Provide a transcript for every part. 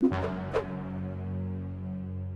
you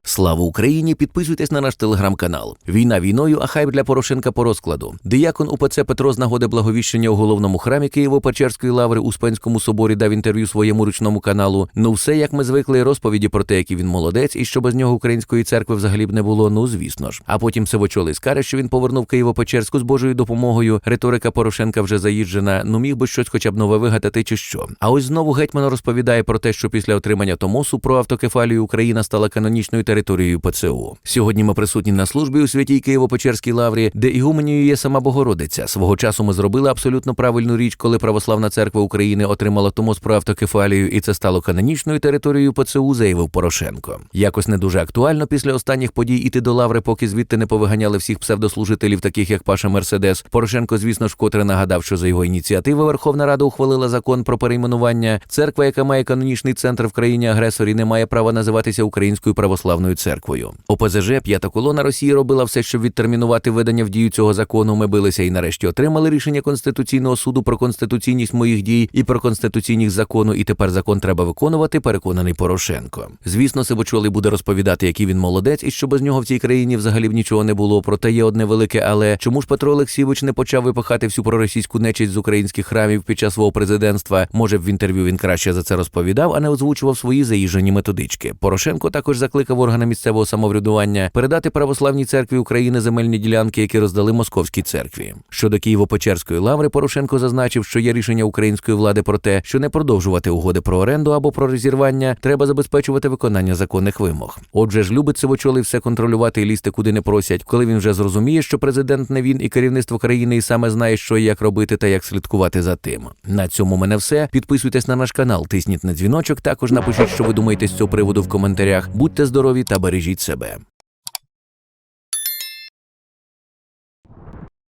Слава Україні! Підписуйтесь на наш телеграм-канал. Війна війною, а хайп для Порошенка по розкладу. Диякон УПЦ Петро з нагоди благовіщення у головному храмі Києво-Печерської лаври у Спенському соборі дав інтерв'ю своєму ручному каналу. Ну, все як ми звикли, розповіді про те, який він молодець, і що без нього української церкви взагалі б не було. Ну звісно ж. А потім Сивочолий скаже, що він повернув Києво-Печерську з Божою допомогою. Риторика Порошенка вже заїжджена. Ну міг би щось хоча б нове вигадати чи що. А ось знову гетьман розповідає про те, що після отримання Томосу про автокефалію Україна стала канонічною територією ПЦУ. Сьогодні ми присутні на службі у святій Києво-Печерській лаврі, де ігуменією є сама Богородиця. Свого часу ми зробили абсолютно правильну річ, коли Православна церква України отримала Томос про автокефалію, і це стало канонічною територією ПЦУ, заявив Порошенко. Якось не дуже актуально після останніх подій іти до лаври, поки звідти не повиганяли всіх псевдослужителів, таких як Паша Мерседес. Порошенко, звісно ж, вкотре нагадав, що за його ініціативи Верховна Рада ухвалила закон про перейменування. Церква, яка має канонічний центр в країні агресорі, не має права називатися Українською православною церквою. ОПЗЖ п'ята колона Росії робила все, щоб відтермінувати введення в дію цього закону. Ми билися і нарешті отримали рішення конституційного суду про конституційність моїх дій і про конституційність закону. І тепер закон треба виконувати. Переконаний Порошенко. Звісно, Сивочолий буде розповідати, який він молодець, і що без нього в цій країні взагалі б нічого не було. Проте є одне велике, але чому ж Петро Олексійович не почав випихати всю проросійську нечисть з українських храмів під час свого президентства? Може, в інтерв'ю він краще за це розповідав, а не озвучував свої заїжджені методички. Порошенко також закликав органи місцевого самоврядування передати православній церкві України земельні ділянки, які роздали московській церкві. Щодо Києво-Печерської лаври, Порошенко зазначив, що є рішення української влади про те, що не продовжувати угоди про оренду або про розірвання, треба забезпечувати виконання законних вимог. Отже ж, любить Сивочолий все контролювати і лізти куди не просять, коли він вже зрозуміє, що президент не він і керівництво країни і саме знає, що і як робити та як слідкувати за тим. На цьому мене все. Підписуйтесь на наш канал, тисніть на дзвіночок. Також напишіть, що ви думаєте з цього приводу в коментарях. Будьте здорові та бережіть себе.